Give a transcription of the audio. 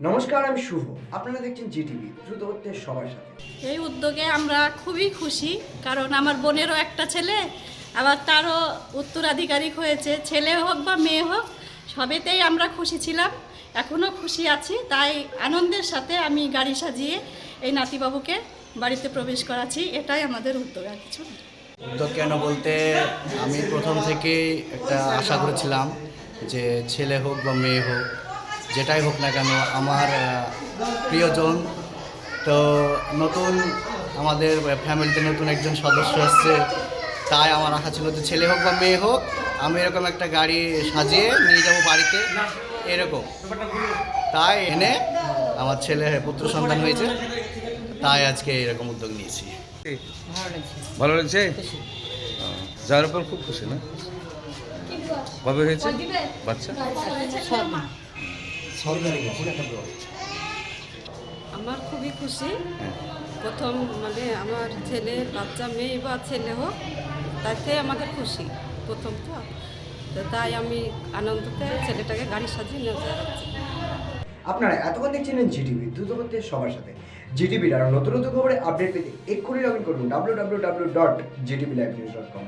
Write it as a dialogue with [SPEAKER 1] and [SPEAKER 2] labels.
[SPEAKER 1] নমস্কার আমি শুভ। আপনারা দেখছেন জিটিভি দ্রুত হচ্ছে সবার সাথে।
[SPEAKER 2] এই উদ্যোগে আমরা খুবই খুশি কারণ আমার বোনেরও একটা ছেলে আবার তারও উত্তরাধিকারিক হয়েছে ছেলে হোক বা মেয়ে হোক সবেতেই আমরা খুশি ছিলাম এখনও খুশি আছি তাই আনন্দের সাথে আমি গাড়ি সাজিয়ে এই নাতিবাবুকে বাড়িতে প্রবেশ করাচ্ছি এটাই আমাদের উদ্যোগ আর কিছু
[SPEAKER 3] উদ্যোগ কেন বলতে আমি প্রথম থেকেই একটা আশা করেছিলাম যে ছেলে হোক বা মেয়ে হোক যেটাই হোক না কেন আমার প্রিয়জন। তো নতুন আমাদের ফ্যামিলিতে নতুন একজন সদস্য এসছে। তাই আমার আশা ছিল যে ছেলে হোক বা মেয়ে হোক আমি এরকম একটা গাড়ি সাজিয়ে নিয়ে যাব বাড়িতে। এরকম। তাই এনে আমার ছেলে পুত্র সন্তান হয়েছে। তাই আজকে এরকম উদ্যোগ নিয়েছি।
[SPEAKER 4] ভালো লাগছে? যার উপর খুব খুশি না? কবে হয়েছে? বাচ্চা?
[SPEAKER 5] আমার খুবই খুশি।
[SPEAKER 4] হ্যাঁ।
[SPEAKER 5] প্রথম মানে আমার ছেলে বাচ্চা মেয়ে বা ছেলে হোক তাতে আমাদের খুশি। প্রথম তো। তাই আমি আনন্দতে ছেলেটাকে গাড়ি সাজিয়ে নিয়ে যাচ্ছি।
[SPEAKER 1] আপনারা এতক্ষণ দেখছিলেন জিটিভি দ্রুত হচ্ছে সবার সাথে। জিটিভির আরও নতুন নতুন খবরে আপডেট পেতে এক্ষুনি লগ ইন করুন W W W dot GTV live news dot com